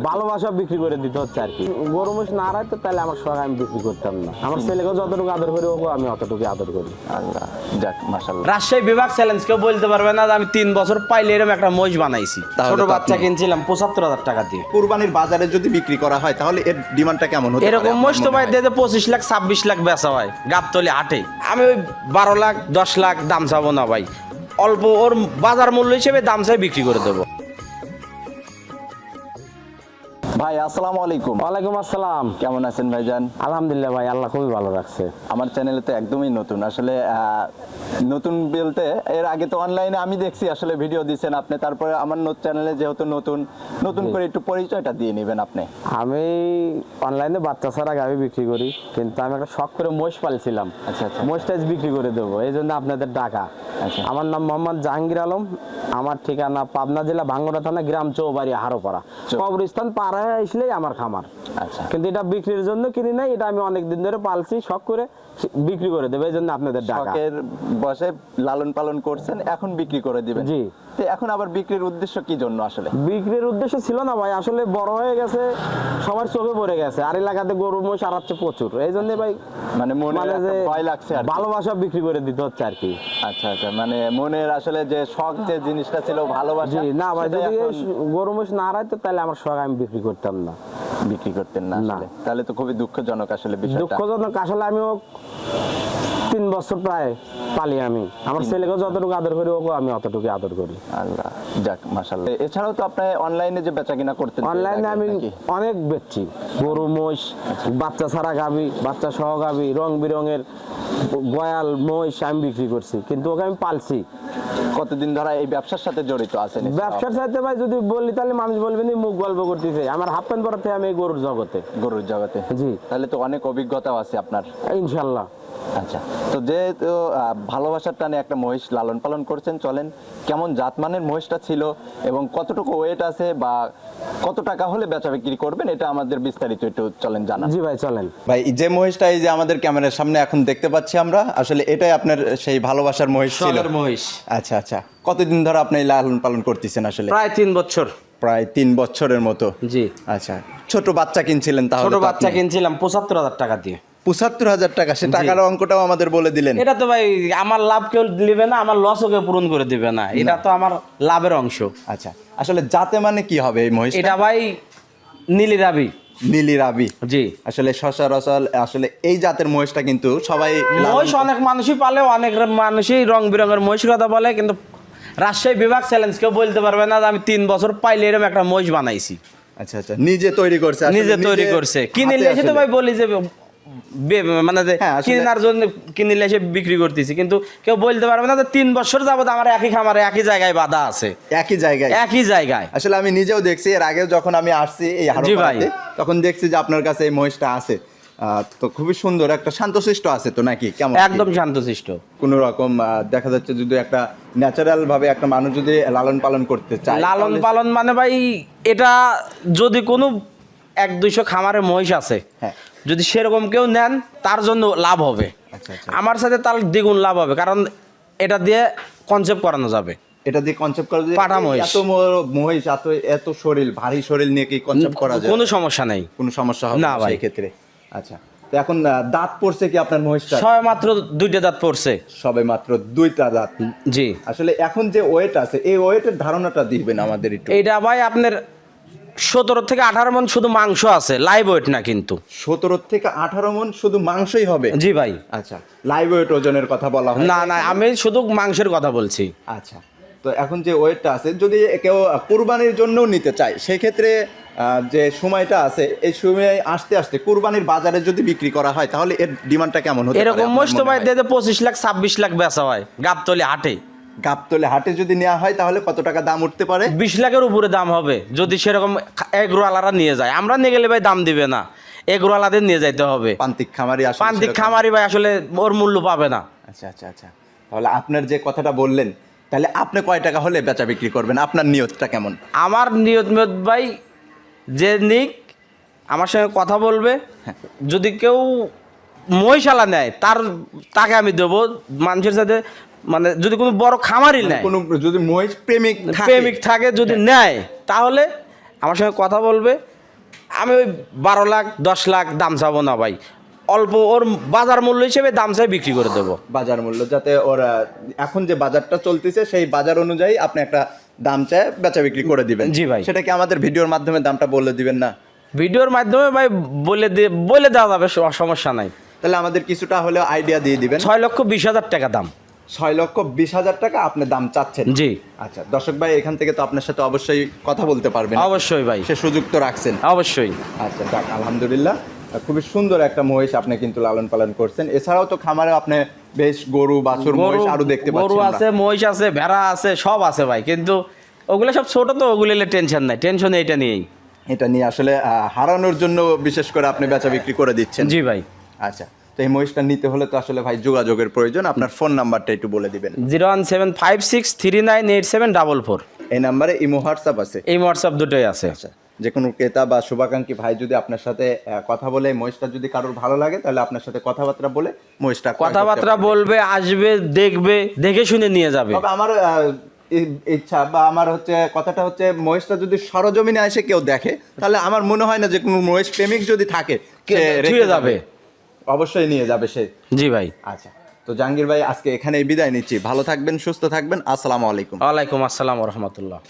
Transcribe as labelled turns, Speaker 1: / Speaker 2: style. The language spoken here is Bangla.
Speaker 1: ভালোবাসা বিক্রি করে দিতে হচ্ছে আর কি। গরু মোষ না রাখতো তাহলে আমার শখ আমি বিক্রি করতাম না। আমার ছেলেকে যতটুকু আদর করি ওকে আমি অতটুকু আদর করি।
Speaker 2: যাক
Speaker 3: রাজশাহী বিভাগ চ্যালেঞ্জ কেউ বলতে পারবে না আমি তিন বছর পাইলে এরকম একটা মহিষ বানাইছি। ছোট বাচ্চা কিনছিলাম পঁচাত্তর হাজার টাকা দিয়ে।
Speaker 2: কুরবানির বাজারে যদি বিক্রি করা হয় তাহলে এর ডিমান্ডটা কেমন হতে পারে?
Speaker 3: এরকম মহিষ তো ভাই দিয়ে পঁচিশ লাখ ছাব্বিশ লাখ বেচা হয় গাবতলি হাটে। আমি ওই বারো লাখ দশ লাখ দাম চাবো না ভাই। অল্প ওর বাজার মূল্য হিসেবে দাম চাই বিক্রি করে দেবো।
Speaker 2: ভাই আসসালামু আলাইকুম।
Speaker 1: ওয়ালাইকুম আসসালাম।
Speaker 2: কেমন আছেন ভাইজান?
Speaker 1: আলহামদুলিল্লাহ ভাই আল্লাহ খুবই ভালো রাখছে।
Speaker 2: আমার চ্যানেলে তো একদমই নতুন। আসলে নতুন বলতে এর আগে তো অনলাইনে আমি দেখছি আসলে ভিডিও দিচ্ছেন আপনি। তারপরে আমার চ্যানেলে যেহেতু নতুন নতুন করে একটু পরিচয়টা দিয়ে নেবেন আপনি।
Speaker 1: আমি অনলাইনে বাচ্চা ছাড়া গাভি বিক্রি করি কিন্তু আমি একটা শখ করে মোষ পালছিলাম।
Speaker 2: আচ্ছা, আচ্ছা।
Speaker 1: মোষটা আজ বিক্রি করে দেবো এই জন্য আপনাদের ডাকা।
Speaker 2: আচ্ছা।
Speaker 1: আমার নাম মোহাম্মদ জাহাঙ্গীর আলম আমার ঠিকানা পাবনা জেলা ভাঙ্গড়া থানা গ্রাম চৌবাড়ি হারোপাড়া। কবরস্থান পার আসলেই আমার খামার।
Speaker 2: আচ্ছা।
Speaker 1: কিন্তু এটা বিক্রির জন্য কিনি নাই এটা আমি অনেক দিন ধরে পালছি শখ করে বিক্রি করে দেবো এই জন্য আপনাদের ডাকা।
Speaker 2: শখের বসে লালন পালন করছেন এখন বিক্রি করে দিবেন।
Speaker 1: জি।
Speaker 2: তো এখন আবার বিক্রির উদ্দেশ্য কি জন্য আসলে?
Speaker 1: বিক্রির উদ্দেশ্য ছিল না ভাই আসলে বড় হয়ে গেছে সবার চোখে পড়ে গেছে। আর এলাকাতে গরু মোষ আরাচ্ছে প্রচুর। এই জন্য ভাই
Speaker 2: মানে মনে
Speaker 1: মানে যে
Speaker 2: ভয় লাগছে আর
Speaker 1: ভালোবাসা বিক্রি করে দিতে হচ্ছে আর কি।
Speaker 2: আচ্ছা আচ্ছা মানে মনের আসলে যে শখ যে জিনিসটা ছিল ভালোবাসা
Speaker 1: না ভাই যদি গরু মোষ না রাখতো তাহলে আমার শখ আমি বিক্রি করতাম না।
Speaker 2: বিক্রি করতেন না
Speaker 1: না।
Speaker 2: আসলে। তাহলে তো খুবই দুঃখজনক আসলে বিষয়টা।
Speaker 1: দুঃখজনক আসলে আমিও তিন বছর প্রায় পালি আমি। আমার ছেলেকে যতটুকু আদর করি ওকে আমি অতটুকু আদর করি।
Speaker 2: আল্লাহ যাক মাশাআল্লাহ। এছাড়াও তো আপনি অনলাইনে যে বেচা কিনা করতেন
Speaker 1: অনলাইনে আমি অনেক বেচছি। গরু মোষ বাচ্চা ছাড়া গাবি বাচ্চা সহ গাবি রং বেরঙের গয়াল মহিষ আমি বিক্রি করছি কিন্তু ওকে আমি পালছি।
Speaker 2: কতদিন ধরে এই ব্যবসার সাথে জড়িত আছেন?
Speaker 1: ব্যবসার সাথে ভাই যদি বলি তাহলে মানুষ বলবে নি মুখ গল্প করতেছে। আমার হাফ প্যান্ট পরাতে আমি এই গরুর জগতে।
Speaker 2: গরুর জগতে?
Speaker 1: জি।
Speaker 2: তাহলে তো অনেক অভিজ্ঞতাও আছে আপনার।
Speaker 1: ইনশাল্লাহ।
Speaker 2: আচ্ছা তো যেহেতু আহ, ভালোবাসার টানে একটা মহিষ লালন পালন করছেন চলেন কেমন জাতমানের মহিষটা ছিল এবং কতটুকু ওয়েট আছে বা কত টাকা হলে বেচা বিক্রি করবেন এটা আমাদের বিস্তারিত একটু চলেন জানা
Speaker 1: জি ভাই চলেন।
Speaker 2: ভাই যে মহিষটা এই যে আমাদের ক্যামেরার সামনে এখন দেখতে পাচ্ছি আমরা। আসলে এটাই আপনার সেই ভালোবাসার মহিষ ছিল।
Speaker 3: মহিষ।
Speaker 2: আচ্ছা আচ্ছা। কতদিন ধরে আপনি লালন পালন করতেছেন আসলে?
Speaker 3: প্রায় তিন বছর।
Speaker 2: প্রায় তিন বছরের মতো।
Speaker 3: জি।
Speaker 2: আচ্ছা ছোট বাচ্চা কিনছিলেন তাহলে
Speaker 3: ছোট বাচ্চা কিনছিলাম পঁচাত্তর হাজার টাকা দিয়ে।
Speaker 2: পঁচাত্তর হাজার টাকা সে টাকার অঙ্কটাও আমাদের বলে দিলেন।
Speaker 3: এটা তো ভাই আমার লাভ কেউ দিবে না আমার লসও কেউ পূরণ করে দিবে না। এটা তো আমার লাভের অংশ।
Speaker 2: আচ্ছা আসলে জাতে মানে কি হবে এই মহিষ
Speaker 3: এটা ভাই নীলি রাবি
Speaker 2: নীলি রাবি।
Speaker 3: জি।
Speaker 2: আসলে সচরাচর আসলে এই জাতের মহিষটা কিন্তু সবাই
Speaker 3: মহিষ অনেক মানুষই পালে অনেক মানুষই রং বেরঙের মহিষ কথা বলে কিন্তু রাজশাহী বিভাগ চ্যালেঞ্জ কেউ বলতে পারবে না আমি তিন বছর পাইলে এরকম একটা মহিষ বানাইছি।
Speaker 2: আচ্ছা আচ্ছা। নিজে তৈরি করছে
Speaker 3: নিজে তৈরি করছে। কিনে
Speaker 2: নিলে
Speaker 3: নিয়ে এসে তো ভাই বলি যে মানে যে
Speaker 2: হ্যাঁ,
Speaker 3: কিনার জন্য এসে বিক্রি করতেছি। কিন্তু কেউ বলতে পারবে না যে তিন বছর যাবত আমার একই খামারে একই জায়গায় বাধা আছে।
Speaker 2: একই জায়গায়।
Speaker 3: একই জায়গায়।
Speaker 2: আসলে আমি নিজেও দেখছি এর আগে যখন আমি আসছি এই হারোপাড়াতে তখন দেখছি যে আপনার কাছে এই মহিষটা আছে। তো খুবই সুন্দর একটা শান্তশিষ্ট আছে তো নাকি? কেমন
Speaker 3: একদম শান্তশিষ্ট।
Speaker 2: কোন রকম দেখা যাচ্ছে যদি একটা ন্যাচারাল ভাবে একটা মানুষ যদি লালন পালন করতে চায়
Speaker 3: লালন পালন মানে ভাই এটা যদি কোনো এক দুইশো খামারে মহিষ আছে
Speaker 2: হ্যাঁ।
Speaker 3: যদি সেরকম কেউ নেন তার জন্য লাভ হবে।
Speaker 2: আচ্ছা, আচ্ছা।
Speaker 3: আমার সাথে তার দ্বিগুণ লাভ হবে কারণ এটা দিয়ে কনসেপ্ট করানো যাবে।
Speaker 2: এটা দিয়ে কনসেপ্ট করা যায়
Speaker 3: পাঠা মহিষ।
Speaker 2: এত মহিষ এত এত শরীর ভারী শরীর নিয়ে কি কনসেপ্ট করা যায়?
Speaker 3: কোনো সমস্যা নেই।
Speaker 2: কোনো সমস্যা হবে
Speaker 3: না ভাই।
Speaker 2: ক্ষেত্রে আচ্ছা তো এখন দাঁত পড়ছে কি আপনার মহিষটা
Speaker 3: সবে মাত্র দুইটা দাঁত পড়ছে।
Speaker 2: সবে মাত্র দুইটা দাঁত।
Speaker 3: জি।
Speaker 2: আসলে এখন যে ওয়েট আছে এই ওয়েটের ধারণাটা দিবেন আমাদের একটু।
Speaker 3: এইটা ভাই আপনার সতেরো থেকে আঠারো মন শুধু মাংস আছে লাইভ ওয়েট না কিন্তু।
Speaker 2: সতেরো থেকে আঠারো মন শুধু মাংসই হবে?
Speaker 3: জি ভাই।
Speaker 2: আচ্ছা লাইভ ওয়েট ওজনের কথা বলা হয়।
Speaker 3: না না আমি শুধু মাংসের কথা বলছি।
Speaker 2: আচ্ছা তো এখন যে ওয়েটটা আছে যদি কেউ কুরবানির জন্যও নিতে চায় সেই ক্ষেত্রে যে সময়টা আছে এই সময়ে আসতে আসতে কুরবানির বাজারে যদি বিক্রি করা হয় তাহলে এর ডিমান্ডটা কেমন হতে
Speaker 3: এরকম
Speaker 2: মনে
Speaker 3: ভাই পঁচিশ লাখ ছাব্বিশ লাখ বেচা হয় গাবতলি হাটে।
Speaker 2: গাবতলে হাটে যদি নেওয়া হয় তাহলে কত টাকা দাম উঠতে পারে?
Speaker 3: বিশ লাখের উপরে দাম হবে। যদি সেরকম এগ্রোয়ালারা নিয়ে যায়। আমরা নিয়ে গেলে ভাই দাম দিবে না। এগ্রোয়ালাদের নিয়ে যাইতে হবে।
Speaker 2: পান্তিক খামারি আসলে
Speaker 3: প্রান্তিক খামারি ভাই আসলে ওর মূল্য পাবে না।
Speaker 2: আচ্ছা আচ্ছা আচ্ছা। তাহলে আপনার যে কথাটা বললেন তাহলে আপনি কয় টাকা হলে বেচা বিক্রি করবেন? আপনার নিয়তটা কেমন?
Speaker 3: আমার নিয়ত মিয়ত ভাই যে নিক আমার সঙ্গে কথা বলবে। যদি কেউ মহিষালা নেয় তার তাকে আমি দেবো। মানুষের সাথে মানে যদি কোনো বড় খামারি নেয়
Speaker 2: কোনো যদি মহিষ প্রেমিক
Speaker 3: প্রেমিক থাকে যদি নেয় তাহলে আমার সঙ্গে কথা বলবে। আমি ওই বারো লাখ দশ লাখ দাম চাবো না ভাই। অল্প ওর বাজার মূল্য হিসেবে দাম চাই বিক্রি করে দেবো।
Speaker 2: বাজার মূল্য যাতে ওর এখন যে বাজারটা চলতেছে সেই বাজার অনুযায়ী আপনি একটা দাম চায় বেচা বিক্রি করে দিবেন।
Speaker 3: জি ভাই।
Speaker 2: সেটা কি আমাদের ভিডিওর মাধ্যমে দামটা বলে দিবেন না।
Speaker 3: ভিডিওর মাধ্যমে ভাই বলে দিয়ে বলে দেওয়া যাবে সমস্যা নাই।
Speaker 2: তাহলে আমাদের কিছুটা হলেও আইডিয়া দিয়ে দিবেন।
Speaker 3: ছয় লক্ষ বিশ হাজার টাকা দাম।
Speaker 2: ছয় লক্ষ বিশ হাজার টাকা আপনি দাম চাচ্ছেন।
Speaker 3: জি।
Speaker 2: আচ্ছা দর্শক ভাই এখান থেকে তো আপনার সাথে অবশ্যই কথা বলতে পারবেন।
Speaker 3: অবশ্যই ভাই।
Speaker 2: সে সুযোগ তো রাখছেন।
Speaker 3: অবশ্যই।
Speaker 2: আচ্ছা যাক আলহামদুলিল্লাহ। খুবই সুন্দর একটা মহিষ আপনি কিন্তু লালন পালন করছেন। এছাড়াও তো খামারে আপনি বেশ গরু বাছুর মহিষ আরও দেখতে পাচ্ছেন গরু
Speaker 3: আছে মহিষ আছে ভেড়া আছে সব আছে ভাই। কিন্তু ওগুলো সব ছোট তো ওগুলো টেনশন নাই। টেনশন এটা নিয়েই।
Speaker 2: এটা নিয়ে আসলে হারানোর জন্য বিশেষ করে আপনি বেচা বিক্রি করে দিচ্ছেন।
Speaker 3: জি ভাই।
Speaker 2: আচ্ছা তো এই মহিষটা নিতে হলে তো আসলে ভাই যোগাযোগের প্রয়োজন। আপনার ফোন নাম্বারটা একটু বলে দিবেন।
Speaker 3: Zero one seven five six three nine eight seven double four.
Speaker 2: এই নাম্বারে ইমো হোয়াটসঅ্যাপ আছে?
Speaker 3: এই হোয়াটসঅ্যাপ দুটোই আছে।
Speaker 2: আচ্ছা। যে কোনো ক্রেতা বা শুভাকাঙ্ক্ষী ভাই যদি আপনার সাথে কথা বলে মহিষটা যদি কারোর ভালো লাগে তাহলে আপনার সাথে কথাবার্তা বলে মহিষটা
Speaker 3: কথাবার্তা বলবে আসবে দেখবে দেখে শুনে নিয়ে যাবে।
Speaker 2: আমার ইচ্ছা বা আমার হচ্ছে কথাটা হচ্ছে মহিষটা যদি সরজমিনে এসে কেউ দেখে তাহলে আমার মনে হয় না যে কোনো মহিষ প্রেমিক যদি থাকে
Speaker 3: যাবে।
Speaker 2: অবশ্যই নিয়ে যাবে সে।
Speaker 3: জি ভাই।
Speaker 2: আচ্ছা তো জাহাঙ্গীর ভাই আজকে এখানেই বিদায় নিচ্ছি। ভালো থাকবেন সুস্থ থাকবেন। আসসালামু আলাইকুম।
Speaker 3: ওয়ালাইকুম আসসালাম রহমতুল্লাহ।